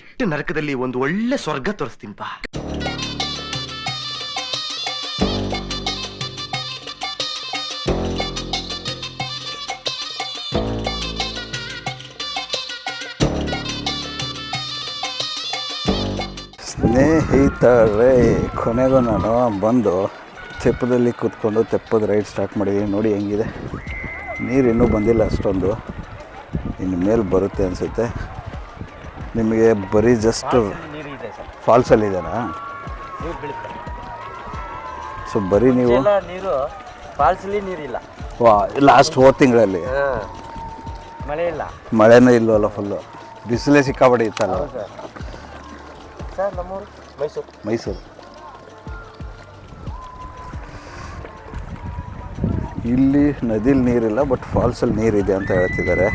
ಕೆಟ್ಟ ನರಕದಲ್ಲಿ ಒಂದು ಒಳ್ಳೆ ಸ್ವರ್ಗ ತೋರಿಸ್ತೀನಿ ಬಾ. ಸ್ನೇಹಿತರೇ, ಕೊನೆಗೂ ನಾನು ಬಂದು ತೆಪ್ಪದಲ್ಲಿ ಕೂತ್ಕೊಂಡು ತೆಪ್ಪದ ರೈಡ್ ಸ್ಟಾರ್ಟ್ ಮಾಡಿದ್ದೀನಿ ನೋಡಿ ಹೆಂಗಿದೆ. ನೀರು ಇನ್ನೂ ಬಂದಿಲ್ಲ ಅಷ್ಟೊಂದು. ಇನ್ನು ಮೇಲೆ ಬರುತ್ತೆ ಅನಿಸುತ್ತೆ. ನಿಮಗೆ ಬರೀ ಜಸ್ಟ್ ಫಾಲ್ಸಲ್ಲಿ ಇದೆನಾ? ಸೊ ಬರೀ ನೀವು ನೀರು ಫಾಲ್ಸಲ್ಲಿ ನೀರಿಲ್ಲ. ವಾ ಲಾಸ್ಟ್ ಹೋದ ತಿಂಗಳಲ್ಲಿ. ಮಳೆ ಇಲ್ಲ. ಮಳೆನೂ ಇಲ್ವಲ್ಲ ಫುಲ್ಲು ಬಿಸಿಲೇ ಸಿಕ್ಕಾಪಟ್ಟೆ ಇತ್ತಲ್ಲ? ಸರ್. ನಮ್ಮೂರು ಮೈಸೂರು. ಮೈಸೂರು. ಇಲ್ಲಿ ನದಿಲಿ ನೀರಿಲ್ಲ ಬಟ್ ಫಾಲ್ಸಲ್ಲಿ ನೀರಿದೆ ಅಂತ ಹೇಳ್ತಿದ್ದಾರೆ.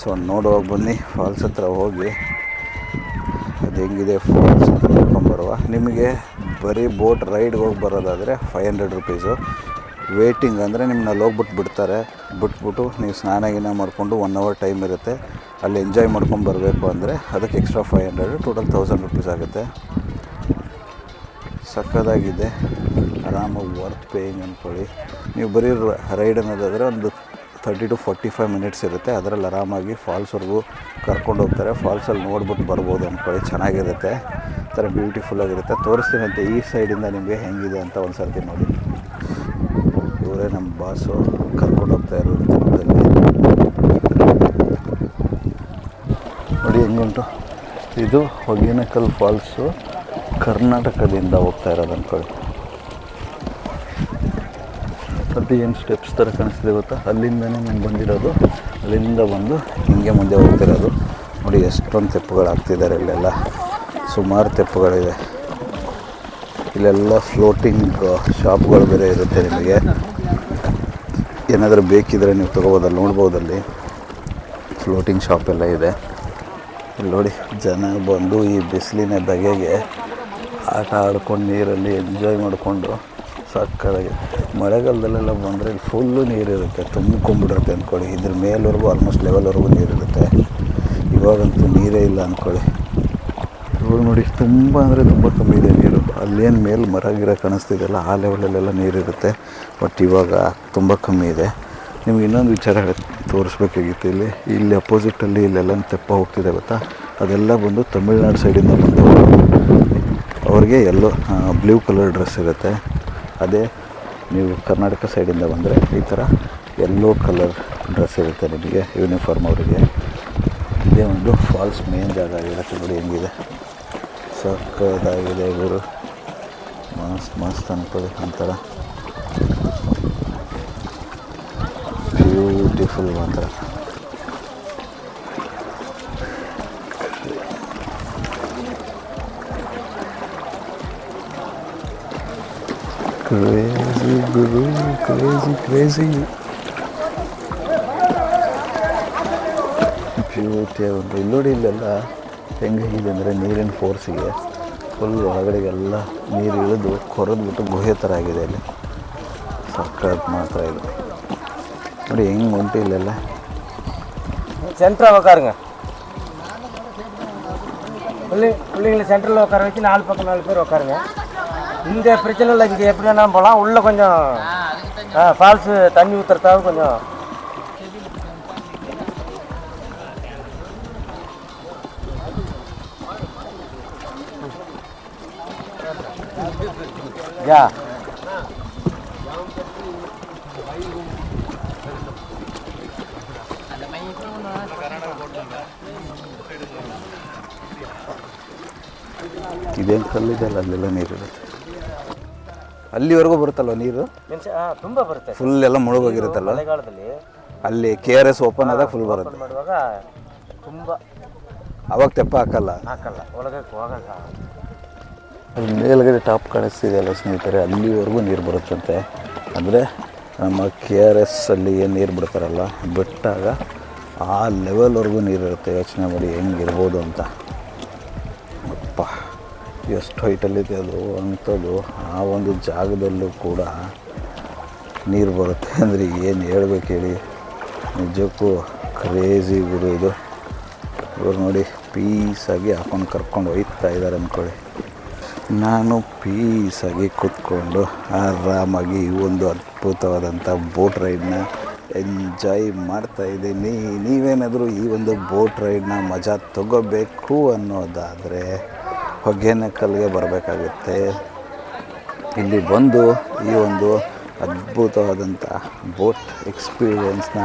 ಸೊ ನೋಡುವಾಗ ಬನ್ನಿ ಫಾಲ್ಸ್ ಹತ್ರ ಹೋಗಿ. ಅದು ಫೋರ್ಸ್ ನೋಡ್ಕೊಂಬರುವ ನಿಮಗೆ ಬರೀ ಬೋಟ್ ರೈಡ್ಗೆ ಹೋಗಿ ಬರೋದಾದರೆ ಫೈವ್ ಹಂಡ್ರೆಡ್ ರುಪೀಸು ವೇಟಿಂಗ್ ಅಂದರೆ ನಿಮ್ಮನ್ನ ಅಲ್ಲಿ ಹೋಗ್ಬಿಟ್ಟು ಬಿಡ್ತಾರೆ. ಬಿಟ್ಬಿಟ್ಟು ನೀವು ಸ್ನಾನ ಗಿನ ಮಾಡಿಕೊಂಡು ಒನ್ ಅವರ್ ಟೈಮ್ ಇರುತ್ತೆ. ಅಲ್ಲಿ ಎಂಜಾಯ್ ಮಾಡ್ಕೊಂಡು ಬರಬೇಕು ಅಂದರೆ ಅದಕ್ಕೆ extra five hundred total thousand rupees ಆಗುತ್ತೆ. ಸಕ್ಕದಾಗಿದೆ. ಆರಾಮಾಗಿ ವರ್ತ್ ಪೇಯಿಂಗ್ ಅಂದ್ಕೊಳ್ಳಿ ನೀವು ಬರೀ ರೈಡ್ ಅನ್ನೋದಾದರೆ ಒಂದು thirty to forty five minutes ಇರುತ್ತೆ. ಅದರಲ್ಲಿ ಆರಾಮಾಗಿ ಫಾಲ್ಸ್ವರೆಗೂ ಕರ್ಕೊಂಡು ಹೋಗ್ತಾರೆ. ಫಾಲ್ಸಲ್ಲಿ ನೋಡ್ಬಿಟ್ಟು ಬರ್ಬೋದು ಅಂದ್ಕೊಳ್ಳಿ ಚೆನ್ನಾಗಿರುತ್ತೆ. ಥರ ಬ್ಯೂಟಿಫುಲ್ಲಾಗಿರುತ್ತೆ ತೋರಿಸ್ತೀನಿ ಅಂತ ಈ ಸೈಡಿಂದ ನಿಮಗೆ ಹೆಂಗಿದೆ ಅಂತ ಒಂದು ಸರ್ತಿ ನೋಡಿ. ಇವರೇ ನಮ್ಮ ಬಾಸು ಕರ್ಕೊಂಡು ಹೋಗ್ತಾ ಇರೋದು ನೋಡಿ ಹೆಂಗುಂಟು. ಇದು ಹೊಗೇನಕಲ್ ಫಾಲ್ಸು ಕರ್ನಾಟಕದಿಂದ ಹೋಗ್ತಾ ಇರೋದು ಅಂದ್ಕೊಳ್ಳಿ. ಅದು ಏನು ಸ್ಟೆಪ್ಸ್ ಥರ ಕಾಣಿಸ್ತಿದೆ ಗೊತ್ತಾ? ಅಲ್ಲಿಂದನೇ ನಾನು ಬಂದಿರೋದು, ಅಲ್ಲಿಂದ ಬಂದು ಹಿಂಗೆ ಮುಂದೆ ಹೋಗ್ತಿರೋದು. ನೋಡಿ ಎಷ್ಟೊಂದು ತೆಪ್ಪುಗಳು ಆಗ್ತಿದ್ದಾರೆ ಇಲ್ಲೆಲ್ಲ. ಸುಮಾರು ತೆಪ್ಪುಗಳಿದೆ. ಇಲ್ಲೆಲ್ಲ ಫ್ಲೋಟಿಂಗ್ ಶಾಪ್ಗಳು ಬೇರೆ ಇರುತ್ತೆ ನಿಮಗೆ. ಏನಾದರೂ ಬೇಕಿದ್ರೆ ನೀವು ತೊಗೋಬೋದಲ್ಲಿ ನೋಡ್ಬೋದಲ್ಲಿ ಫ್ಲೋಟಿಂಗ್ ಶಾಪ್ ಎಲ್ಲ ಇದೆ. ಇಲ್ಲಿ ನೋಡಿ, ಜನ ಬಂದು ಈ ಬಿಸಿಲಿನ ಬಗೆಗೆ ಆಟ ಆಡ್ಕೊಂಡು ನೀರಲ್ಲಿ ಎಂಜಾಯ್ ಮಾಡಿಕೊಂಡು ಸಕ್ಕತ್ತಾಗಿ ಮಳೆಗಾಲದಲ್ಲೆಲ್ಲ ಬಂದರೆ ಇಲ್ಲಿ ಫುಲ್ಲು ನೀರಿರುತ್ತೆ, ತುಂಬ್ಕೊಂಡ್ಬಿಡುತ್ತೆ ಅಂದ್ಕೊಳ್ಳಿ ಇದ್ರ ಮೇಲ್ವರೆಗೂ ಆಲ್ಮೋಸ್ಟ್ ಲೆವೆಲ್ವರೆಗೂ ನೀರಿರುತ್ತೆ. ಇವಾಗಂತೂ ನೀರೇ ಇಲ್ಲ ಅಂದ್ಕೊಳ್ಳಿ ಇವಾಗ ನೋಡಿ, ತುಂಬ ಅಂದರೆ ತುಂಬ ಕಮ್ಮಿ ಇದೆ ನೀರು. ಅಲ್ಲೇನು ಮೇಲೆ ಮರ ಗಿರ ಕಾಣಿಸ್ತಿದೆಯಲ್ಲ ಆ ಲೆವೆಲಲ್ಲೆಲ್ಲ ನೀರಿರುತ್ತೆ. ಬಟ್ ಇವಾಗ ತುಂಬ ಕಮ್ಮಿ ಇದೆ. ನಿಮ್ಗೆ ಇನ್ನೊಂದು ವಿಚಾರ ತೋರಿಸ್ಬೇಕಾಗಿತ್ತು ಇಲ್ಲಿ. ಇಲ್ಲಿ ಅಪೋಸಿಟಲ್ಲಿ ಇಲ್ಲೆಲ್ಲ ತೆಪ್ಪ ಹೋಗ್ತಿದೆ ಗೊತ್ತಾ? ಅದೆಲ್ಲ ಬಂದು ತಮಿಳ್ನಾಡು ಸೈಡಿಂದ ಬಂದು ಅವ್ರಿಗೆ ಎಲ್ಲೋ ಬ್ಲೂ ಕಲರ್ ಡ್ರೆಸ್ ಇರುತ್ತೆ. ಅದೇ ನೀವು ಕರ್ನಾಟಕ ಸೈಡಿಂದ ಬಂದರೆ ಈ ಥರ ಎಲ್ಲೋ ಕಲರ್ ಡ್ರೆಸ್ ಇರುತ್ತೆ ನಿಮಗೆ, ಯೂನಿಫಾರ್ಮ್ ಅವರಿಗೆ. ಇದೇ ಒಂದು ಫಾಲ್ಸ್ ಮೇನ್ ಜಾಗ ಆಗಿರುತ್ತೆ ನೋಡಿ ಹೆಂಗಿದೆ. ಸಕ್ಕದಾಗಿದೆ ಇವರು ಮಸ್ತ್ ಮಸ್ತ್ ಅನ್ಕೊಳ್ಳಿ ಒಂಥರ. ಬ್ಯೂಟಿಫುಲ್ ಮಾತ್ರ ಕ್ರೇಜಿ ಗುರು ಕ್ರೇಜಿ ಕ್ರೇಜಿ ಬ್ಯೂಟಿ ಒಂದು ಇಲ್ಲಿ ನೋಡಿ ಇಲ್ಲೆಲ್ಲ ಹೆಂಗಿದೆ ಅಂದರೆ ನೀರಿನ ಫೋರ್ಸಿಗೆ ಫುಲ್ ಒಳಗಡೆಗೆಲ್ಲ ನೀರು ಇಳಿದು ಕೊರೆದ್ಬಿಟ್ಟು ಗುಹೆ ಥರ ಆಗಿದೆ ಇಲ್ಲಿ ಸಕ್ಕತ್ ಮಾತ್ರ ಇದು ನೋಡಿ ಹೆಂಗೆ ಉಂಟು ಇಲ್ಲೆಲ್ಲ சென்டராக உட்காருங்க பிள்ளை பிள்ளைங்களை சென்டரில் உட்கார வச்சு நாலு பக்கம் நாலு பேர் உட்காருங்க இந்த பிரச்சனை இல்லை இங்கே எப்படி வேணாலும் போகலாம் உள்ளே கொஞ்சம் ஃபால்ஸு தண்ணி ஊற்றுறதாக கொஞ்சம் யா ಇದೇನು ಕಲ್ಲಿದೆ ಅಲ್ಲ ಅಲ್ಲೆಲ್ಲ ನೀರಿರುತ್ತೆ ಅಲ್ಲಿವರೆಗೂ ಬರುತ್ತಲ್ವ ನೀರು? ಮೆಣಸ ಹಾಂ ತುಂಬ ಬರುತ್ತೆ. ಫುಲ್ ಎಲ್ಲ ಮುಳುಗೋಗಿರುತ್ತಲ್ಲ ಮಳೆಗಾಲದಲ್ಲಿ ಅಲ್ಲಿ ಕೆ ಆರ್ ಎಸ್ ಓಪನ್ ಆದಾಗ ಫುಲ್ ಬರುತ್ತೆ. ಮಾಡುವಾಗ ತುಂಬ ಅವಾಗ ತೆಪ್ಪ ಹಾಕಲ್ಲ? ಹಾಕಲ್ಲ ಹೋಗಲ್ಲ. ಅಲ್ಲಿ ಮೇಲ್ಗಡೆ ಟಾಪ್ ಕಾಣಿಸ್ತಿದೆಯಲ್ಲ ಸ್ನೇಹಿತರೆ ಅಲ್ಲಿವರೆಗೂ ನೀರು ಬರುತ್ತಂತೆ. ಅಂದರೆ ನಮ್ಮ ಕೆ ಆರ್ ಎಸ್ ಅಲ್ಲಿ ಏನು ನೀರು ಬಿಡ್ತಾರಲ್ಲ ಬಿಟ್ಟಾಗ ಆ ಲೆವೆಲ್ವರೆಗೂ ನೀರು ಇರುತ್ತೆ. ಯೋಚನೆ ಮಾಡಿ ಹೆಂಗಿರ್ಬೋದು ಅಂತ. ಎಷ್ಟು ಹೈಟಲ್ಲಿದೆ ಅದು ಅಂಥದ್ದು ಆ ಒಂದು ಜಾಗದಲ್ಲೂ ಕೂಡ ನೀರು ಬರುತ್ತೆ ಅಂದರೆ ಏನು ಹೇಳ್ಬೇಕು ಹೇಳಿ. ನಿಜಕ್ಕೂ ಕ್ರೇಜಿ ಗುರು ಇದು. ಇವರು ನೋಡಿ ಪೀಸಾಗಿ ಹಾಕೊಂಡು ಕರ್ಕೊಂಡು ಹೋಗ್ತಾ ಇದ್ದಾರೆ ಅಂದ್ಕೊಳ್ಳಿ ನಾನು ಪೀಸಾಗಿ ಕೂತ್ಕೊಂಡು ಆರಾಮಾಗಿ ಒಂದು ಅದ್ಭುತವಾದಂಥ ಬೋಟ್ ರೈಡ್ನ ಎಂಜಾಯ್ ಮಾಡ್ತಾ ಇದ್ದೀನಿ. ನೀವೇನಾದರೂ ಈ ಒಂದು ಬೋಟ್ ರೈಡ್ನ ಮಜಾ ತಗೋಬೇಕು ಅನ್ನೋದಾದರೆ ಹೊಗೆನಕಲ್ಗೆ ಬರಬೇಕಾಗುತ್ತೆ. ಇಲ್ಲಿ ಬಂದು ಈ ಒಂದು ಅದ್ಭುತವಾದಂಥ ಬೋಟ್ ಎಕ್ಸ್ಪೀರಿಯೆನ್ಸ್ನ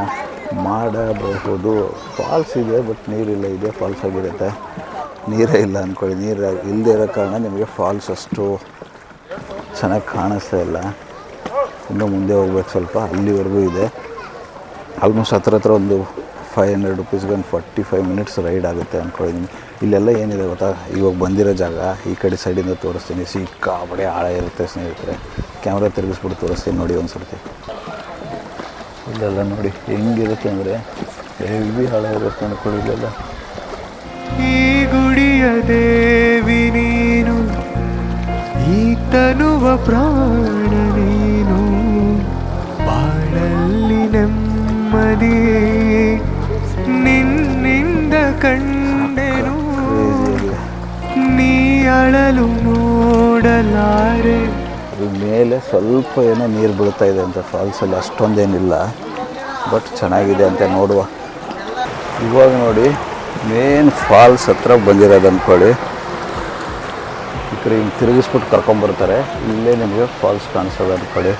ಮಾಡಬಹುದು. ಫಾಲ್ಸ್ ಇದೆ, ಬಟ್ ನೀರಿಲ್ಲ. ಇದೆ ಫಾಲ್ಸ್ ಆಗಿರುತ್ತೆ. ನೀರೇ ಇಲ್ಲ ಅಂದ್ಕೊಳ್ಳಿ ನೀರು ಇಲ್ಲದೆ ಇರೋ ಕಾರಣ ನಿಮಗೆ ಫಾಲ್ಸ್ ಅಷ್ಟು ಚೆನ್ನಾಗಿ ಕಾಣಿಸ್ತಾ ಇಲ್ಲ. ಇನ್ನೂ ಮುಂದೆ ಹೋಗ್ಬೇಕು ಸ್ವಲ್ಪ. ಅಲ್ಲಿವರೆಗೂ ಇದೆ. ಆಲ್ಮೋಸ್ಟ್ ಹತ್ರ ಹತ್ರ ಒಂದು ಫೈವ್ ಹಂಡ್ರೆಡ್ ರುಪೀಸ್ಗೆ ಒಂದು ಫಾರ್ಟಿ ಫೈವ್ ಮಿನಿಟ್ಸ್ ರೈಡ್ ಆಗುತ್ತೆ ಅಂದ್ಕೊಂಡಿದ್ದೀನಿ ಇಲ್ಲೆಲ್ಲ ಏನಿದೆ ಗೊತ್ತಾ? ಇವಾಗ ಬಂದಿರೋ ಜಾಗ, ಈ ಕಡೆ ಸೈಡಿಂದ ತೋರಿಸ್ತೀನಿ. ಸಿಕ್ಕಾಬಡೆ ಆಳ ಇರುತ್ತೆ ಸ್ನೇಹಿತರೆ. ಕ್ಯಾಮ್ರಾ ತಿರುಗಿಸ್ಬಿಟ್ಟು ತೋರಿಸ್ತೀನಿ ನೋಡಿ ಒಂದು ಸರ್ತಿ ಇಲ್ಲೆಲ್ಲ ನೋಡಿ ಹೆಂಗಿರುತ್ತೆ ಅಂದರೆ ಹೆವಿ ಆಳ ಇರುತ್ತೆ ಅಂದ್ಕೊಳ್ಳಿ ಇಲ್ಲೆಲ್ಲ. ಈ ಗುಡಿಯ ದೇವಿ ನೀನು ಈ ತನುವ ಪ್ರಾಣ. ಕಂಡೆನು ನೀ ಅಳಲು ನೋಡಲಾರೆ. ಮೇಲೆ ಸ್ವಲ್ಪ ಏನೋ ನೀರು ಬೀಳ್ತಾ ಇದೆ ಅಂತ ಫಾಲ್ಸಲ್ಲಿ ಅಷ್ಟೊಂದೇನಿಲ್ಲ ಬಟ್ ಚೆನ್ನಾಗಿದೆ ಅಂತ ನೋಡುವ. ಇವಾಗ ನೋಡಿ ಮೇನ್ ಫಾಲ್ಸ್ ಹತ್ರ ಬಂದಿರೋದು ಅಂದ್ಕೊಳ್ಳಿ ಈ ಕಡೆ ಹಿಂಗೆ ತಿರುಗಿಸ್ಬಿಟ್ಟು ಕರ್ಕೊಂಬರ್ತಾರೆ ಇಲ್ಲೇ ನಿಮಗೆ ಫಾಲ್ಸ್ ಕಾಣಿಸೋದು ಅಂದ್ಕೊಳ್ಳಿ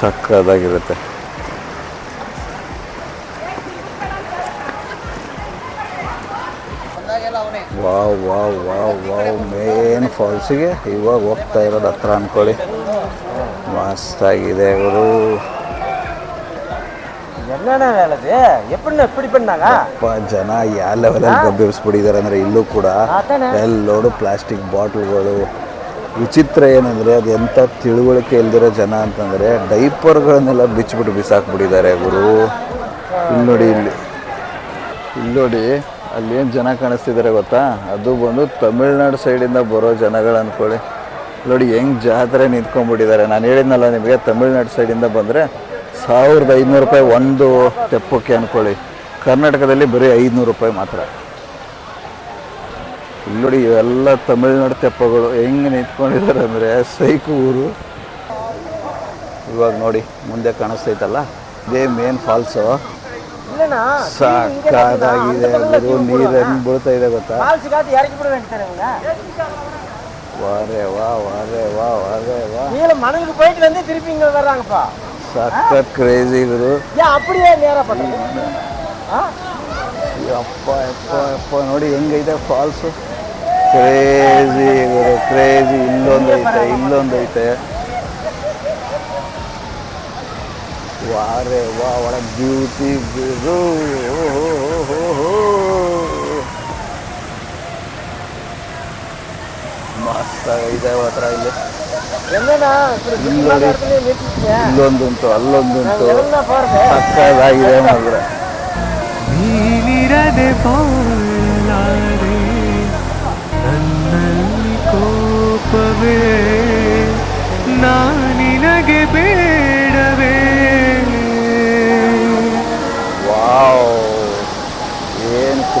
ಸಕ್ಕದಾಗಿರುತ್ತೆ. Wow wow wow wow main ಫಾಲ್ಸಿಗೆ ಇವಾಗ ಹೋಗ್ತಾ ಇರೋದು ಹತ್ರ ಅಂದ್ಕೊಳ್ಳಿ ಮಸ್ತಾಗಿದೆ ಇವರು ಜನ ಯಾವ ಲೆವೆಲಲ್ಲಿ ಗಬ್ಬೆಬ್ಸ್ಬಿಟ್ಟಿದ್ದಾರೆ ಅಂದರೆ ಇಲ್ಲೂ ಕೂಡ ಎಲ್ಲೋಡು ಪ್ಲಾಸ್ಟಿಕ್ ಬಾಟ್ಲ್ಗಳು ವಿಚಿತ್ರ ಏನಂದರೆ ಅದು ಎಂಥ ತಿಳುವಳಿಕೆ ಇಲ್ದಿರೋ ಜನ ಅಂತಂದರೆ ಡೈಪರ್ಗಳನ್ನೆಲ್ಲ ಬಿಚ್ಚಿಬಿಟ್ಟು ಬಿಸಾಕ್ಬಿಟ್ಟಿದ್ದಾರೆ ಗುರು. ಇಲ್ಲಿ ನೋಡಿ ಇಲ್ಲಿ ಇಲ್ಲಿ ನೋಡಿ ಅಲ್ಲಿ ಏನು ಜನ ಕಾಣಿಸ್ತಿದ್ದಾರೆ ಗೊತ್ತಾ? ಅದು ಬಂದು ತಮಿಳ್ನಾಡು ಸೈಡಿಂದ ಬರೋ ಜನಗಳು ಅಂದ್ಕೊಳ್ಳಿ ನೋಡಿ, ಹೆಂಗೆ ಜಾತ್ರೆ ನಿಂತ್ಕೊಂಡ್ಬಿಟ್ಟಿದ್ದಾರೆ ನಾನು ಹೇಳಿದ್ನಲ್ಲ ನಿಮಗೆ, ತಮಿಳ್ನಾಡು ಸೈಡಿಂದ ಬಂದರೆ ಸಾವಿರದ ಐನೂರು ರೂಪಾಯಿ ಒಂದು ತೆಪ್ಪಕ್ಕೆ ಅಂದ್ಕೊಳ್ಳಿ ಕರ್ನಾಟಕದಲ್ಲಿ ಬರೀ ಐದುನೂರು ರೂಪಾಯಿ ಮಾತ್ರ. ಇಲ್ಲಿ ನೋಡಿ, ಇವೆಲ್ಲ ತಮಿಳ್ನಾಡು ತೆಪ್ಪಗಳು ಹೆಂಗೆ ನಿಂತ್ಕೊಂಡಿದ್ದಾರೆ ಅಂದರೆ ಸೈಕು ಊರು. ಇವಾಗ ನೋಡಿ, ಮುಂದೆ ಕಾಣಿಸ್ತೈತಲ್ಲ? ಇದೇ ಮೇನ್ ಫಾಲ್ಸು ಸಾಕಾಗಿದೆ ಗುರು ನೀರು ಹೆಂಗೆ ಬೀಳ್ತಾ ಇದೆ ಗೊತ್ತಾ பால்ஸு காத்து இறக்கி விட வேண்டியதானே இவங்க ವಾರೆ ವಾ ವಾರೆ ವಾ ವಾರೆ ವಾ கீழே மணலுக்கு போயிட்டு வந்து திருப்பி இங்கே வர்றாங்கப்பா ಸಖತ್ ಕ್ರೇಜಿ ಗುರು ஏன் அப்படியே நேராக பண்ணுறது ஆ ಅಪ್ಪ ಅಪ್ಪ ಅಪ್ಪ ನೋಡಿ ಹೆಂಗೈತೆ ಫಾಲ್ಸು ಕ್ರೇಜಿ ಗುರು ಕ್ರೇಜಿ ಇಲ್ಲೊಂದು ಐತೆ ಇಲ್ಲೊಂದು ಐತೆ ವಾ ರೇ ವಾ ಒಳ ಬ್ಯೂಟಿ ಮಸ್ತ್ ಇದೆ ಹತ್ರ ಇಲ್ಲಿ. ಇಲ್ಲೊಂದುಂಟು ಅಲ್ಲೊಂದುಂಟು. ಸಕ್ಕದಾಗಿದೆ ಮಾತ್ರ. ನೀನಿರದೆ ನನ್ನಲ್ಲಿ ಕೋಪವೇ ನಾನಿನಗೆ ಬೇ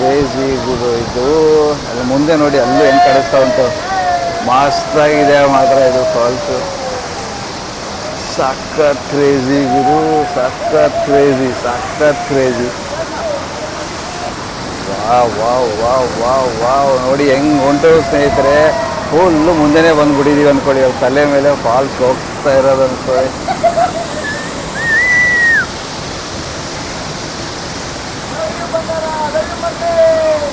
ಕ್ರೇಜಿ ಗುರು ಇದು. ಅಲ್ಲಿ ಮುಂದೆ ನೋಡಿ ಅಲ್ಲೂ ಹೆಂಗೆ ಕಾಣಿಸ್ತಾ ಉಂಟು. ಮಸ್ತಾಗಿದೆ ಮಾತ್ರ ಇದು ಫಾಲ್ಸು ಸಖತ್ ಕ್ರೇಜಿ ಗುರು, ಸಖತ್ ಕ್ರೇಜಿ ಸಖತ್ crazy wow wow wow wow wow. ನೋಡಿ ಹೆಂಗ್ ಹೊಂಟು ಸ್ನೇಹಿತರೆ. ಫುಲ್ಲು ಮುಂದೆನೇ ಬಂದುಬಿಟ್ಟಿದ್ದೀವಿ ಅಂದ್ಕೊಳ್ಳಿ ಅವ್ರ ತಲೆ ಮೇಲೆ ಫಾಲ್ಸ್ ಹೋಗ್ತಾ ಇರೋದು ಅನ್ಕೊಳ್ಳಿ.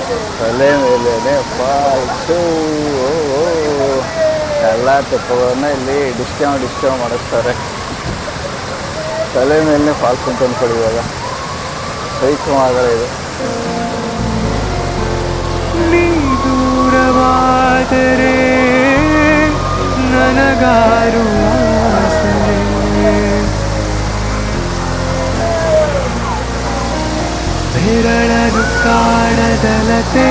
ತಲೆ ಮೇಲೆ ಫಾಲ್ಸು ಎಲ್ಲ ತೆಪ್ಪಗಳನ್ನ ಇಲ್ಲಿ ಡಿಸ್ಕೌಂಟ್ ಡಿಸ್ಕೌಂಟ್ ಮಾಡಿಸ್ತಾರೆ. ತಲೆ ಮೇಲೆ ಫಾಲ್ಸ್ ಅಂತ ಅನ್ಕೊಳ್ಳಿ ಇವಾಗ. ಸೈಕವಾಗಲ್ಲ ಇದು. ನೀ ದೂರವಾದರೆ ನನಗಾರು ಕಾಡದಲತೆಯಂತೆ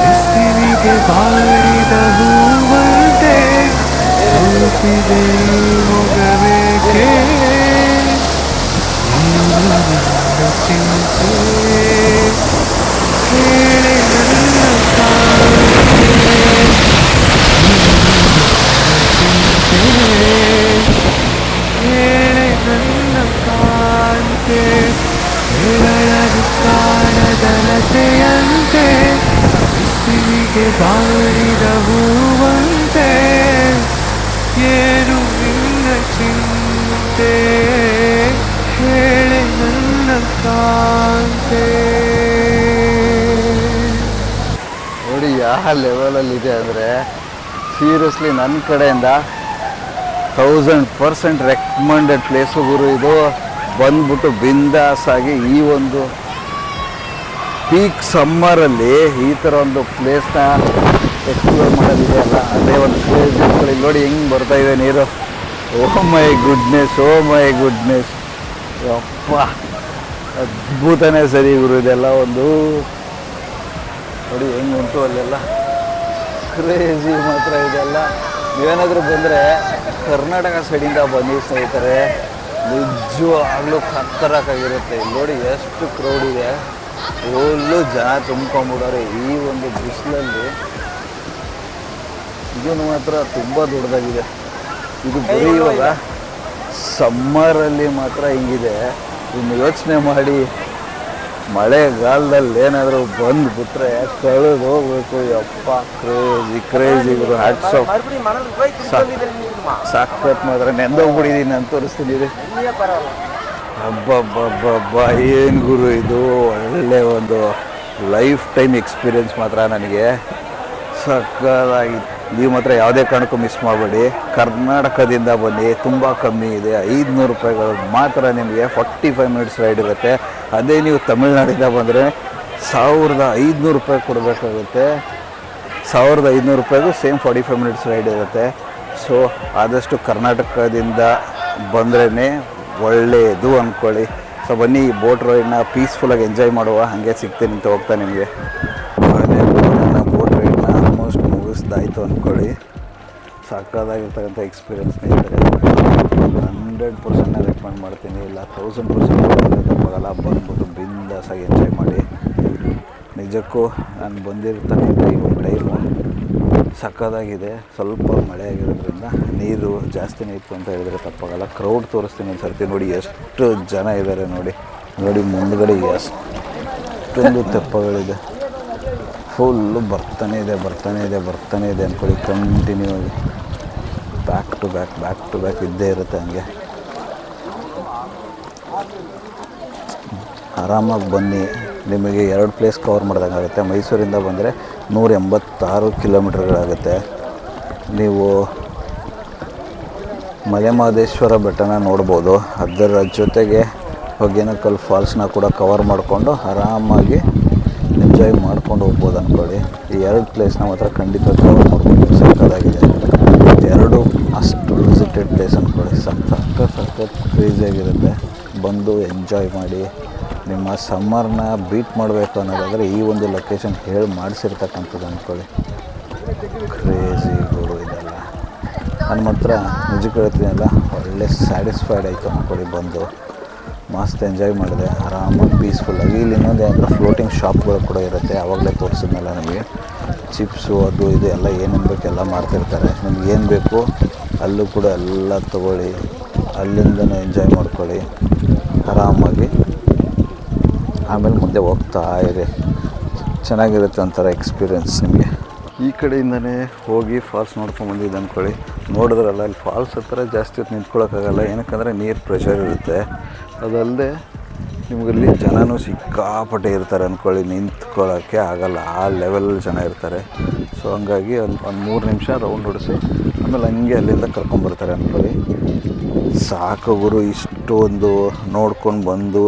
ಬಿಸಿಲಿಗೆ ಬಾರಿದವು ಬಂತೆ ತಲುಪಿದೆ ಮುಗಬೇಕೆ ಚಿಂತೆ ಕೇಳಿ ನನ್ನ ಕಾಂತೆ ಕೇಳಿ ನನ್ನ ಕಾಂತೆ ಕವಿತೆಯಂತೆ ಬಿಸಿಲಿಗೆ ಬಾಳಿದ ಹೂವಂತೆ, ಏನು ನಿನ್ನ ಚಿಂತೆ? ಹೇಳಿ ನನ್ನ ಕಾಂತೆ. ನೋಡಿ, ಯಾವ ಲೆವೆಲಲ್ಲಿದೆ ಅಂದರೆ ಸೀರಿಯಸ್ಲಿ ನನ್ನ ಕಡೆಯಿಂದ ತೌಸಂಡ್ ಪರ್ಸೆಂಟ್ ರೆಕಮೆಂಡೆಡ್ ಪ್ಲೇಸು ಗುರು ಇದು. ಬಂದ್ಬಿಟ್ಟು ಬಿಂದಾಸಾಗಿ ಈ ಒಂದು ಪೀಕ್ ಸಮ್ಮರಲ್ಲಿ ಈ ಥರ ಒಂದು ಪ್ಲೇಸ್ನ ಎಕ್ಸ್ಪ್ಲೋರ್ ಮಾಡೋದಿದೆಯಲ್ಲ ಅದೇ ಒಂದು ಪ್ಲೇಸ್ ನೋಡಿ ನೋಡಿ ಹೆಂಗೆ ಬರ್ತಾ ಇದೆ ನೀರು. ಓ my goodness O my goodness ಅಪ್ಪ ಅದ್ಭುತನೇ ಸರಿ ಗುರು, ಇದೆಲ್ಲ ಒಂದು ನೋಡಿ ಹೆಂಗೆ ಉಂಟು ಅಲ್ಲೆಲ್ಲ. ಕ್ರೇಜಿ ಮಾತ್ರ ಇದೆಲ್ಲ ನೀವೇನಾದರೂ ಬಂದರೆ ಕರ್ನಾಟಕ ಸೈಡಿಂದ ಬನ್ನಿ ಸ್ನೇಹಿತರೆ. ನಿಜವಾಗ್ಲೂ ಕತ್ತರಕ್ಕಾಗಿರುತ್ತೆ ಇಲ್ಲಿ ನೋಡಿ ಎಷ್ಟು ಕ್ರೌಡ್ ಇದೆ. ಫುಲ್ಲು ಜನ ತುಂಬ್ಕೊಂಬಿಡೋರೆ ಈ ಒಂದು ಬಿಸಿಲಲ್ಲಿ ಇದನ್ನು ಮಾತ್ರ ತುಂಬ ದೊಡ್ಡದಾಗಿದೆ. ಇದು ಬರೀ ಇವಾಗ ಸಮ್ಮರಲ್ಲಿ ಮಾತ್ರ ಹಿಂಗಿದೆ. ಇನ್ನು ಯೋಚನೆ ಮಾಡಿ ಮಳೆಗಾಲದಲ್ಲಿ ಏನಾದರೂ ಬಂದುಬಿಟ್ರೆ ಕಳೆದು ಹೋಗ್ಬೇಕು. ಯಪ್ಪ ಕ್ರೇಜಿ ಕ್ರೇಜಿ ಇವರು ಸಾಕು ಸಾಕತ್ ಮಾತ್ರ ನೆಂದೋಗ್ಬಿಟ್ಟಿದ್ದೀನಿ ಅಂತ ತೋರಿಸ್ತೀನಿ. ಹಬ್ಬಬ್ಬಬ್ಬ ಏನು ಗುರು ಇದು? ಒಳ್ಳೆ ಒಂದು ಲೈಫ್ ಟೈಮ್ ಎಕ್ಸ್ಪೀರಿಯೆನ್ಸ್ ಮಾತ್ರ ನನಗೆ. ಸಕ್ಕದಾಗಿ ನೀವು ಮಾತ್ರ ಯಾವುದೇ ಕಾರಣಕ್ಕೂ ಮಿಸ್ ಮಾಡಬೇಡಿ. ಕರ್ನಾಟಕದಿಂದ ಬನ್ನಿ, ತುಂಬ ಕಮ್ಮಿ ಇದೆ. ಐದುನೂರು ರೂಪಾಯಿಗಳು ಮಾತ್ರ ನಿಮಗೆ ಫಾರ್ಟಿ ಫೈವ್ ಮಿನಿಟ್ಸ್ ರೈಡ್ ಇರುತ್ತೆ. ಅದೇ ನೀವು ತಮಿಳ್ನಾಡಿಂದ ಬಂದರೆ ಸಾವಿರದ ಐದುನೂರು ರೂಪಾಯಿ ಕೊಡಬೇಕಾಗುತ್ತೆ. ಸಾವಿರದ ಐದುನೂರು ರೂಪಾಯಿಗೂ same forty five minutes ride ಇರುತ್ತೆ. ಸೊ ಆದಷ್ಟು ಕರ್ನಾಟಕದಿಂದ ಬಂದ್ರೇ ಒಳ್ಳೆಯದು ಅಂದ್ಕೊಳ್ಳಿ. ಸೊ ಬನ್ನಿ, ಈ ಬೋಟ್ ರೈಡ್ನ ಪೀಸ್ಫುಲ್ಲಾಗಿ ಎಂಜಾಯ್ ಮಾಡುವ. ಹಾಗೆ ಸಿಗ್ತೀನಿ ಅಂತ ಹೋಗ್ತಾ ನಿಮಗೆ. ಬೋಟ್ ರೈಡ್ನ ಆಲ್ಮೋಸ್ಟ್ ಮುಗಿಸ್ದಾಯಿತು ಅಂದ್ಕೊಳ್ಳಿ. ಸಾಕಾಗಿರ್ತಕ್ಕಂಥ ಎಕ್ಸ್ಪೀರಿಯನ್ಸ್ ಸ್ನೇಹಿತರೆ. ಹಂಡ್ರೆಡ್ ಪರ್ಸೆಂಟ್ನ ರೆಕಮೆಂಡ್ ಮಾಡ್ತೀನಿ. ಇಲ್ಲ ತೌಸಂಡ್ ಪರ್ಸೆಂಟ್ ತಪ್ಪಾಗಲ್ಲ ಬಂದ್ಬಿಟ್ಟು ಬಿಂದಾಸಾಗಿ ಎಂಜಾಯ್ ಮಾಡಿ. ನಿಜಕ್ಕೂ ನಾನು ಬಂದಿರ್ತಕ್ಕಂಥ ಈ ಒಂದು ಟೈಮು ಸಕ್ಕದಾಗಿದೆ ಸ್ವಲ್ಪ ಮಳೆ ಆಗಿರೋದ್ರಿಂದ ನೀರು ಜಾಸ್ತಿನೇ ಇತ್ತು ಅಂತ ಹೇಳಿದರೆ ತಪ್ಪಾಗಲ್ಲ. ಕ್ರೌಡ್ ತೋರಿಸ್ತೀನಿ ಒಂದು ಸರ್ತಿ ನೋಡಿ, ಎಷ್ಟು ಜನ ಇದ್ದಾರೆ ನೋಡಿ. ನೋಡಿ ಮುಂದ್ಗಡೆ ಎಷ್ಟೊಂದು ತೆಪ್ಪಗಳಿದೆ. ಫುಲ್ಲು ಬರ್ತಾನೆ ಇದೆ ಬರ್ತಾನೆ ಇದೆ ಬರ್ತಾನೆ ಇದೆ ಅಂದ್ಕೊಳ್ಳಿ ಕಂಟಿನ್ಯೂ ಆಗಿ. Back to back back to back ಇದ್ದೇ ಇರುತ್ತೆ ಹಂಗೆ. ಆರಾಮಾಗಿ ಬನ್ನಿ. ನಿಮಗೆ ಎರಡು ಪ್ಲೇಸ್ ಕವರ್ ಮಾಡ್ದಂಗಾಗುತ್ತೆ. ಮೈಸೂರಿಂದ ಬಂದರೆ ನೂರ ಎಂಬತ್ತಾರು ಕಿಲೋಮೀಟ್ರ್ಗಳಾಗುತ್ತೆ. ನೀವು ಮಲೆಮಹದೇಶ್ವರ ಬೆಟ್ಟನ ನೋಡ್ಬೋದು. ಅದರ ಜೊತೆಗೆ ಹೊಗೇನಕಲ್ ಫಾಲ್ಸ್ನ ಕೂಡ ಕವರ್ ಮಾಡಿಕೊಂಡು ಆರಾಮಾಗಿ ಎಂಜಾಯ್ ಮಾಡ್ಕೊಂಡು ಹೋಗ್ಬೋದು ಅಂದ್ಕೊಳ್ಳಿ ಈ ಎರಡು ಪ್ಲೇಸ್ನ ಮಾತ್ರ ಖಂಡಿತ ಕವರ್ ಮಾಡ್ಕೊಂಡು ಸಕ್ಕದಾಗಿದೆ ಎರಡು ಅಷ್ಟು ವಿಸಿಟೆಡ್ ಪ್ಲೇಸ್ ಅಂದ್ಕೊಳ್ಳಿ ಸಕ್ಕ ಸಖತ್ ಕ್ರೇಜಿಯಾಗಿರುತ್ತೆ ಬಂದು ಎಂಜಾಯ್ ಮಾಡಿ. ನಿಮ್ಮ ಸಮ್ಮರ್ನ ಬೀಟ್ ಮಾಡಬೇಕು ಅನ್ನೋದಾದರೆ ಈ ಒಂದು ಲೊಕೇಶನ್ ಹೇಳಿ ಮಾಡಿಸಿರ್ತಕ್ಕಂಥದ್ದು ಅಂದ್ಕೊಳ್ಳಿ. ಕ್ರೇಜಿ ಗುರು ಇದೆಲ್ಲ. ನನ್ನ ಮಾತ್ರ ನಿಜಕ್ಕೆ ಹೇಳ್ತೀನಲ್ಲ ಒಳ್ಳೆ ಸ್ಯಾಟಿಸ್ಫೈಡ್ ಆಯಿತು ಅಂದ್ಕೊಳ್ಳಿ ಬಂದು. ಮಸ್ತ್ ಎಂಜಾಯ್ ಮಾಡಿದೆ, ಆರಾಮಾಗಿ ಪೀಸ್ಫುಲ್ಲಾಗಿ ಇಲ್ಲಿ ಇನ್ನೊಂದು ಏನಂದ್ರೆ ಫ್ಲೋಟಿಂಗ್ ಶಾಪ್ಗಳು ಕೂಡ ಇರುತ್ತೆ ಆವಾಗಲೇ ತೋರಿಸಿದ್ನಲ್ಲ ನಮಗೆ. ಚಿಪ್ಸು ಅದು ಇದು ಎಲ್ಲ ಏನೇನು ಬೇಕು ಎಲ್ಲ ಮಾಡ್ತಿರ್ತಾರೆ. ನಿಮ್ಗೆ ಏನು ಬೇಕು ಅಲ್ಲೂ ಕೂಡ ಎಲ್ಲ ತೊಗೊಳ್ಳಿ. ಅಲ್ಲಿಂದನೂ ಎಂಜಾಯ್ ಮಾಡ್ಕೊಳ್ಳಿ. ಆರಾಮಾಗಿ ಆಮೇಲೆ ಮುಂದೆ ಹೋಗ್ತಾ ಇದೆ. ಚೆನ್ನಾಗಿರುತ್ತೆ ಒಂಥರ ಎಕ್ಸ್ಪೀರಿಯೆನ್ಸ್ ನಿಮಗೆ. ಈ ಕಡೆಯಿಂದನೇ ಹೋಗಿ ಫಾಲ್ಸ್ ನೋಡ್ಕೊಂಡು ಬಂದಿದ್ದು ಅಂದ್ಕೊಳ್ಳಿ ನೋಡಿದ್ರಲ್ಲ, ಅಲ್ಲಿ ಫಾಲ್ಸ್ ಹತ್ತಿರ ಜಾಸ್ತಿ ಹೊತ್ತು ನಿಂತ್ಕೊಳ್ಳೋಕ್ಕಾಗಲ್ಲ ಏನಕ್ಕಂದರೆ ನೀರು ಪ್ರೆಷರ್ ಇರುತ್ತೆ. ಅದಲ್ಲದೆ ನಿಮಗಲ್ಲಿ ಜನನೂ ಸಿಕ್ಕಾಪಟ್ಟೆ ಇರ್ತಾರೆ ಅಂದ್ಕೊಳ್ಳಿ ನಿಂತ್ಕೊಳ್ಳೋಕ್ಕೆ ಆಗಲ್ಲ. ಆ ಲೆವೆಲಲ್ಲಿ ಜನ ಇರ್ತಾರೆ. ಸೊ ಹಂಗಾಗಿ ಒಂದು ಒಂದು ಮೂರು ನಿಮಿಷ ರೌಂಡ್ ಹೊಡಿಸಿ, ಆಮೇಲೆ ಹಂಗೆ ಅಲ್ಲಿಂದ ಕರ್ಕೊಂಬರ್ತಾರೆ ಅಂದ್ಕೊಳ್ಳಿ ಸಾಕು ಗುರು, ಇಷ್ಟೊಂದು ನೋಡ್ಕೊಂಡು ಬಂದು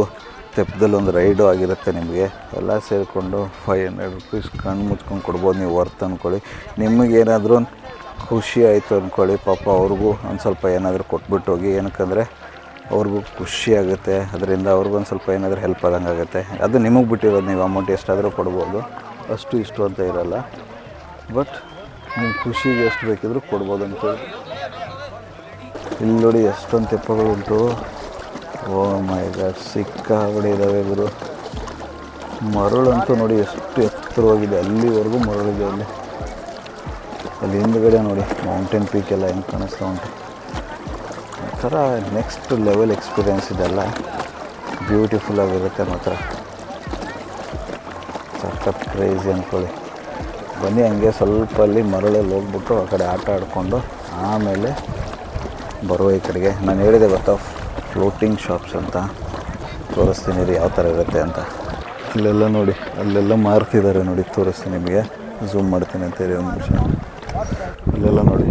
ತೆಪ್ಪದಲ್ಲಿ ಒಂದು ರೈಡು ಆಗಿರುತ್ತೆ ನಿಮಗೆ. ಎಲ್ಲ ಸೇರಿಕೊಂಡು ಫೈವ್ ಹಂಡ್ರೆಡ್ ರುಪೀಸ್ ಕಣ್ಣು ಮುಚ್ಕೊಂಡು ಕೊಡ್ಬೋದು, ನೀವು ವರ್ತ್ ಅಂದ್ಕೊಳ್ಳಿ ನಿಮಗೇನಾದರೂ ಖುಷಿ ಆಯಿತು ಅಂದ್ಕೊಳ್ಳಿ ಪಾಪ ಅವ್ರಿಗೂ ಒಂದು ಸ್ವಲ್ಪ ಏನಾದರೂ ಕೊಟ್ಬಿಟ್ಟು ಹೋಗಿ. ಏನಕ್ಕಂದರೆ, ಅವ್ರಿಗೂ ಖುಷಿ ಆಗುತ್ತೆ. ಅದರಿಂದ ಅವ್ರಿಗೂ ಒಂದು ಸ್ವಲ್ಪ ಏನಾದರೂ ಹೆಲ್ಪ್ ಆದಂಗೆ ಆಗುತ್ತೆ. ಅದು ನಿಮಗೆ ಬಿಟ್ಟಿರೋದು, ನೀವು ಅಮೌಂಟ್ ಎಷ್ಟಾದರೂ ಕೊಡ್ಬೋದು. ಅಷ್ಟು ಇಷ್ಟು ಅಂತ ಇರಲ್ಲ. ಬಟ್ ನಿಮ್ಮ ಖುಷಿಗೆ ಎಷ್ಟು ಬೇಕಿದ್ರೂ ಕೊಡ್ಬೋದು ಅಂತೇಳಿ ಇಲ್ಲಿ ನೋಡಿ ಎಷ್ಟೊಂದು ತೆಪ್ಪಗಳುಂಟು ಓ ಮೈ ಗಾಡ್ ಸಿಕ್ಕಾಬಡಿ ಇದ್ದಾವೆ ಗುರು. ಮರಳಂತೂ ನೋಡಿ ಎಷ್ಟು ಎತ್ತರವಾಗಿದೆ. ಅಲ್ಲಿವರೆಗೂ ಮರಳಿದೆ ಅಲ್ಲಿ. ಅಲ್ಲಿ ಹಿಂದ್ಗಡೆ ನೋಡಿ ಮೌಂಟೇನ್ ಪೀಕ್ ಎಲ್ಲ ಹೆಂಗೆ ಕಾಣಿಸ್ತಾ ಉಂಟು. ಒಂಥರ ನೆಕ್ಸ್ಟ್ ಲೆವೆಲ್ ಎಕ್ಸ್ಪೀರಿಯೆನ್ಸ್ ಇದೆಲ್ಲ. ಬ್ಯೂಟಿಫುಲ್ ಆಗಿರುತ್ತೆ ಮಾತ್ರ. ಸಖತ್ ಕ್ರೇಜಿ ಅಂದ್ಕೊಳ್ಳಿ ಬನ್ನಿ, ಹಂಗೆ ಸ್ವಲ್ಪ ಅಲ್ಲಿ ಮರಳಲ್ಲಿ ಹೋಗ್ಬಿಟ್ಟು ಆ ಕಡೆ ಆಟ ಆಡಿಕೊಂಡು ಆಮೇಲೆ ಬರುವ ಈ ಕಡೆಗೆ. ನಾನು ಹೇಳಿದೆ ಗೊತ್ತಾ? ಫ್ಲೋಟಿಂಗ್ ಶಾಪ್ಸ್ ಅಂತ ತೋರಿಸ್ತೀನಿ ರೀ ಯಾವ ಥರ ಇರುತ್ತೆ ಅಂತ. ಅಲ್ಲೆಲ್ಲ ನೋಡಿ, ಅಲ್ಲೆಲ್ಲ ಮಾರ್ತಿದ್ದಾರೆ ನೋಡಿ, ತೋರಿಸ್ತೀನಿ ನಿಮಗೆ. ಝೂಮ್ ಮಾಡ್ತೀನಿ ಅಂತೇಳಿ ಒಂದು ನಿಮಿಷ. ಅಲ್ಲೆಲ್ಲ ನೋಡಿ.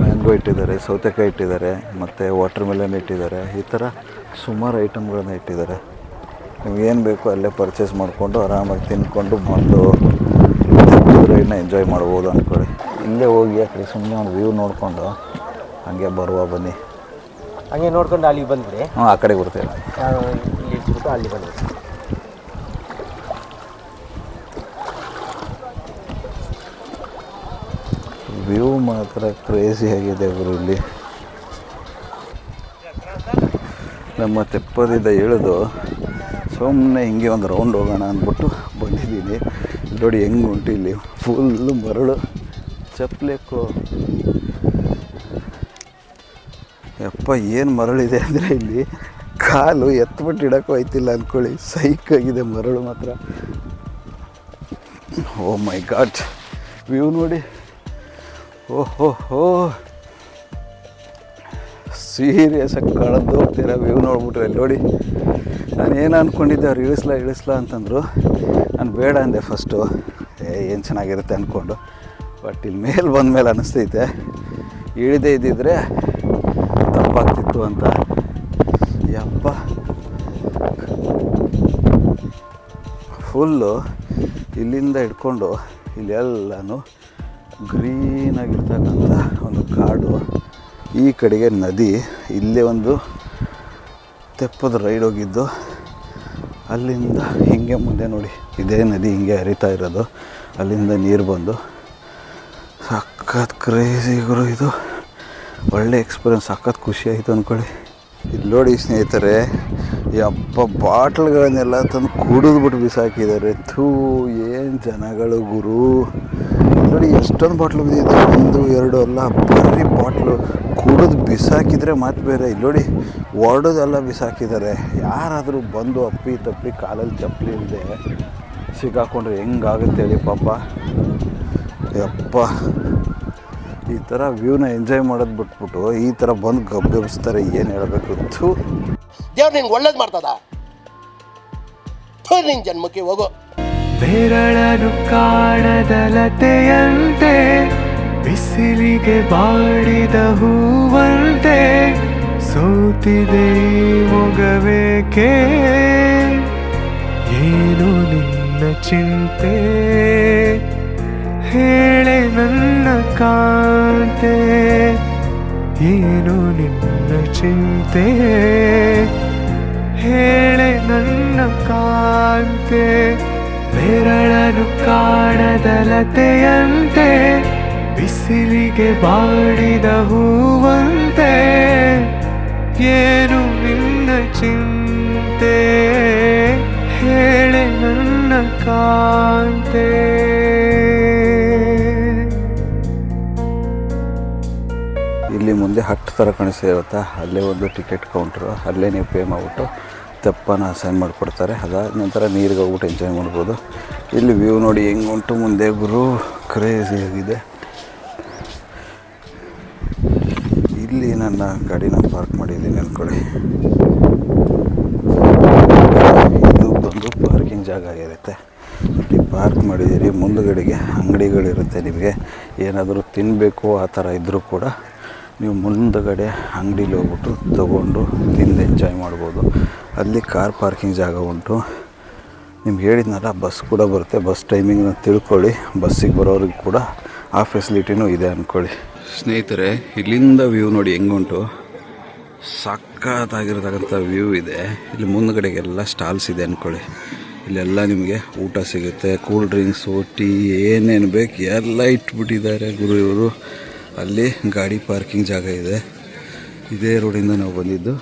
ಮ್ಯಾಂಗೋ ಇಟ್ಟಿದ್ದಾರೆ, ಸೌತೆಕಾಯಿ ಇಟ್ಟಿದ್ದಾರೆ, ಮತ್ತು ವಾಟರ್ ಮೆಲನ್ ಇಟ್ಟಿದ್ದಾರೆ. ಈ ಥರ ಸುಮಾರು ಐಟಮ್ಗಳನ್ನ ಇಟ್ಟಿದ್ದಾರೆ. ನಿಮಗೇನು ಬೇಕು ಅಲ್ಲೇ ಪರ್ಚೇಸ್ ಮಾಡಿಕೊಂಡು ಆರಾಮಾಗಿ ತಿಂದ್ಕೊಂಡು ಬಂದು ರೈಡ್ನ ಎಂಜಾಯ್ ಮಾಡ್ಬೋದು ಅಂದ್ಕೊಳ್ಳಿ ಇಲ್ಲೇ ಹೋಗಿ ಆ ಕಡೆ ಸುಮ್ಮನೆ ಒಂದು ವ್ಯೂ ನೋಡಿಕೊಂಡು ಹಾಗೆ ಬರುವ ಬನ್ನಿ. ಹಂಗೆ ನೋಡ್ಕೊಂಡು ಅಲ್ಲಿಗೆ ಬಂದ್ಬಿಡಿ. ಹಾಂ ಆ ಕಡೆ ಬರ್ತೇವೆ. ಇಲ್ಲಿ ಇಳಿಸ್ಬಿಟ್ಟು ಅಲ್ಲಿ ಬಂದ್ಬಿಡಿ. ವ್ಯೂ ಮಾತ್ರ ಕ್ರೇಜಿ ಆಗಿದೆ ಗುರು ಇಲ್ಲಿ. ನಮ್ಮ ತೆಪ್ಪದಿಂದ ಇಳಿದು ಸುಮ್ಮನೆ ಹಿಂಗೆ ಒಂದು ರೌಂಡ್ ಹೋಗೋಣ ಅಂದ್ಬಿಟ್ಟು ಬಂದಿದ್ದೀನಿ. ನೋಡಿ ಹೆಂಗೆ ಉಂಟು ಇಲ್ಲಿ. ಫುಲ್ಲು ಮರಳು ಚಪ್ಪಲೆಕ್ಕು ಯಪ್ಪ, ಏನು ಮರಳಿದೆ ಅಂದರೆ ಇಲ್ಲಿ ಕಾಲು ಎತ್ಬಿಟ್ಟು ಇಡೋಕ್ಕೂ ಆಯ್ತಿಲ್ಲ ಅಂದ್ಕೊಳ್ಳಿ ಆಗಿದೆ ಮರಳು ಮಾತ್ರ. ಓ ಮೈ ಗಾಡ್ ವ್ಯೂ ನೋಡಿ. ಓಹೋ ಹೋ ಸೀರಿಯಸ್ ಆಗಿ ಕಳೆದು ಹೋಗ್ತೀರ ವ್ಯೂ ನೋಡ್ಬಿಟ್ರೆ ನೋಡಿ. ನಾನು ಏನು ಅಂದ್ಕೊಂಡಿದ್ದೆ ಅವ್ರು ಇಳಿಸ್ಲಾ ಇಳಿಸ್ಲಾ ಅಂತಂದರು. ನಾನು ಬೇಡ ಅಂದೆ ಫಸ್ಟು ಏನು ಚೆನ್ನಾಗಿರುತ್ತೆ ಅಂದ್ಕೊಂಡು ಬಟ್ ಇಲ್ಲಿ ಮೇಲೆ ಬಂದ ಮೇಲೆ ಅನ್ನಿಸ್ತೈತೆ ಇಳಿದೇ ಇದ್ದಿದ್ರೆ ತಪ್ಪಾಗ್ತಿತ್ತು ಅಂತ. ಯಪ್ಪ. ಫುಲ್ಲು ಇಲ್ಲಿಂದ ಹಿಡ್ಕೊಂಡು ಇಲ್ಲೆಲ್ಲನೂ ಗ್ರೀನಾಗಿರ್ತಕ್ಕಂಥ ಒಂದು ಕಾಡು. ಈ ಕಡೆಗೆ ನದಿ. ಇಲ್ಲೇ ಒಂದು ತೆಪ್ಪದ ರೈಡ್ ಹೋಗಿದ್ದು. ಅಲ್ಲಿಂದ ಹಿಂಗೆ ಮುಂದೆ ನೋಡಿ. ಇದೇ ನದಿ ಹಿಂಗೆ ಹರಿತಾ ಇರೋದು. ಅಲ್ಲಿಂದ ನೀರು ಬಂದು. ಸಖತ್ ಕ್ರೇಜಿ ಗುರು ಇದು. ಒಳ್ಳೆ ಎಕ್ಸ್ಪೀರಿಯನ್ಸ್ ಸಖತ್ ಖುಷಿ ಆಯಿತು ಅಂದ್ಕೊಳ್ಳಿ ಇಲ್ಲಿ ನೋಡಿ ಸ್ನೇಹಿತರೆ ಯಪ್ಪ ಬಾಟ್ಲ್ಗಳನ್ನೆಲ್ಲ ತಂದು ಕುಡಿದ್ಬಿಟ್ಟು ಬಿಸಾಕಿದ್ದಾರೆ. ಥೂ, ಏನು ಜನಗಳು ಗುರು. ನೋಡಿ ಎಷ್ಟೊಂದು ಬಾಟ್ಲು ಬಿದ್ದಿದೆ. ಒಂದು, ಎರಡು ಅಲ್ಲ, ಬರೀ ಬಾಟ್ಲು. ಕುಡಿದು ಬಿಸಾಕಿದ್ರೆ ಮಾತು ಬೇರೆ. ಇಲ್ಲಿ ನೋಡಿ ಒಡೆದೆಲ್ಲ ಬಿಸಾಕಿದ್ದಾರೆ. ಯಾರಾದರೂ ಬಂದು ಅಪ್ಪಿ ತಪ್ಪಿ ಕಾಲಲ್ಲಿ ಚಪ್ಪಲಿ ಇಲ್ಲದೆ ಸಿಕ್ಕಾಕೊಂಡ್ರೆ ಹೆಂಗಾಗುತ್ತೆ ಹೇಳಿ ಪಾಪ. ಯಪ್ಪ. ಈ ಥರ ವ್ಯೂನ ಎಂಜಾಯ್ ಮಾಡೋದು ಬಿಟ್ಬಿಟ್ಟು ಈ ಥರ ಬಂದು ಗಬ್ಬೆಬ್ಸ್ತಾರೆ ಏನು ಹೇಳಬೇಕು? ಥೂ. ದೇವ್ರು ನಿಂಗೆ ಒಳ್ಳೇದು ಮಾಡ್ತದ? ಥೂ ನಿನ್ ಜನ್ಮಕ್ಕೆ ಹೋಗು. ಬೆರಳನು ಕಾಣದಲತೆಯಂತೆ ಬಿಸಿಲಿಗೆ ಬಾಡಿದ ಹೂವಂತೆ ಸೋತಿದೆ ಮೊಗಬೇಕೆ ಮೊಗವೇಕೆ? ಏನು ನಿನ್ನ ಚಿಂತೆ? ಹೇಳೆ ನನ್ನ ಕಾಂತೆ, ಏನು ನಿನ್ನ ಚಿಂತೆ? ಹೇಳೆ ನನ್ನ ಕಾಂತೆ ಬೆರಳನು ಕಾಣದ ಲತೆಯಂತೆ, ಬಿಸಿಲಿಗೆ ಬಾಡಿದ ಹೂವಂತೆ. ಇಲ್ಲಿ ಹಟ್ ಥರ ಕಾಣಿಸ್ತಾ ಇರುತ್ತಾ. ಅಲ್ಲೇ ಒಂದು ಟಿಕೆಟ್ ಕೌಂಟ್ರು. ಅಲ್ಲೇ ನೀವು ಪೇ ಮಾಡಿಬಿಟ್ಟು ತೆಪ್ಪನ ಸೈನ್ ಮಾಡಿಕೊಡ್ತಾರೆ. ಅದಾದ ನಂತರ ನೀರಿಗೆ ಹೋಗ್ಬಿಟ್ಟು ಎಂಜಾಯ್ ಮಾಡ್ಬೋದು. ಇಲ್ಲಿ ವ್ಯೂ ನೋಡಿ ಹೆಂಗೆ ಉಂಟು ಮುಂದೆ ಗುರು. ಕ್ರೇಜಿ ಆಗಿದೆ. ಇಲ್ಲಿ ನನ್ನ ಗಾಡಿನ ಪಾರ್ಕ್ ಮಾಡಿದ್ದೀನಿ ಅಂದ್ಕೊಳ್ಳಿ ಇದು ಬಂದು ಪಾರ್ಕಿಂಗ್ ಜಾಗ ಆಗಿರುತ್ತೆ ಇಲ್ಲಿ ಪಾರ್ಕ್ ಮಾಡಿದ್ದೀರಿ. ಮುಂದುಗಡೆಗೆ ಅಂಗಡಿಗಳಿರುತ್ತೆ ನಿಮಗೆ. ಏನಾದರೂ ತಿನ್ನಬೇಕು ಆ ಥರ ಇದ್ದರೂ ಕೂಡ. ನೀವು ಮುಂದುಗಡೆ ಅಂಗಡೀಲಿ ಹೋಗ್ಬಿಟ್ಟು ತೊಗೊಂಡು ತಿಂದು ಎಂಜಾಯ್ ಮಾಡ್ಬೋದು. ಅಲ್ಲಿ ಕಾರ್ ಪಾರ್ಕಿಂಗ್ ಜಾಗ ಉಂಟು. ನಿಮ್ಗೆ ಹೇಳಿದ್ನಲ್ಲ, ಬಸ್ ಕೂಡ ಬರುತ್ತೆ. ಬಸ್ ಟೈಮಿಂಗ್ನ ತಿಳ್ಕೊಳ್ಳಿ. ಬಸ್ಸಿಗೆ ಬರೋರಿಗೆ ಕೂಡ ಆ ಫೆಸಿಲಿಟಿನೂ ಇದೆ ಅಂದ್ಕೊಳ್ಳಿ ಸ್ನೇಹಿತರೆ, ಇಲ್ಲಿಂದ ವ್ಯೂ ನೋಡಿ ಹೆಂಗುಂಟು. ಸಖತ್ತಾಗಿರ್ತಕ್ಕಂಥ ವ್ಯೂ ಇದೆ. ಇಲ್ಲಿ ಮುಂದ್ಗಡೆಗೆಲ್ಲ ಸ್ಟಾಲ್ಸ್ ಇದೆ ಅಂದ್ಕೊಳ್ಳಿ ಇಲ್ಲೆಲ್ಲ ನಿಮಗೆ ಊಟ ಸಿಗುತ್ತೆ ಕೂಲ್ ಡ್ರಿಂಕ್ಸು ಟೀ ಏನೇನು ಬೇಕು ಎಲ್ಲ ಇಟ್ಬಿಟ್ಟಿದ್ದಾರೆ ಗುರು ಇವರು ಅಲ್ಲಿ ಗಾಡಿ ಪಾರ್ಕಿಂಗ್ ಜಾಗ ಇದೆ. ಇದೇ ರೋಡಿಂದ ನಾವು ಬಂದಿದ್ದು.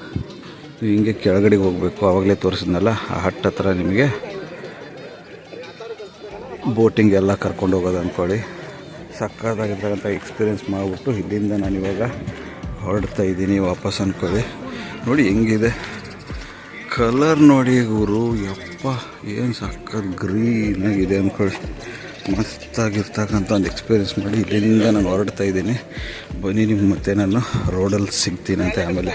ಹಿಂಗೆ ಕೆಳಗಡೆಗೆ ಹೋಗಬೇಕು. ಆವಾಗಲೇ ತೋರಿಸಿದ್ನಲ್ಲ, ಆ ಹಟ್ ಹತ್ರ ನಿಮಗೆ ಬೋಟಿಂಗ್ ಎಲ್ಲ ಕರ್ಕೊಂಡು ಹೋಗೋದು ಅಂದ್ಕೊಳ್ಳಿ. ಸಕ್ಕತ್ತಾಗಿರ್ತಕ್ಕಂಥ ಎಕ್ಸ್ಪೀರಿಯೆನ್ಸ್ ಮಾಡಿಬಿಟ್ಟು ಇಲ್ಲಿಂದ ನಾನು ಇವಾಗ ಹೊರಡ್ತಾ ಇದ್ದೀನಿ, ವಾಪಸ್ ಅಂದ್ಕೊಳ್ಳಿ. ನೋಡಿ ಹೆಂಗಿದೆ. ಕಲರ್ ನೋಡಿ ಗುರು. ಯಪ್ಪ, ಏನು ಸಕ್ಕತ್ ಗ್ರೀನಾಗಿದೆ ಅಂದ್ಕೊಳ್ಳಿ. ಮಸ್ತಾಗಿರ್ತಕ್ಕಂಥ ಒಂದು ಎಕ್ಸ್ಪೀರಿಯೆನ್ಸ್ ಮಾಡಿ ಇಲ್ಲಿಂದ ನಾನು ಹೊರಡ್ತಾ ಇದ್ದೀನಿ. ಬನ್ನಿ ನಿಮ್ಗೆ ಮತ್ತೆ ನಾನು ರೋಡಲ್ಲಿ ಸಿಗ್ತೀನಿ ಅಂತ ಆಮೇಲೆ.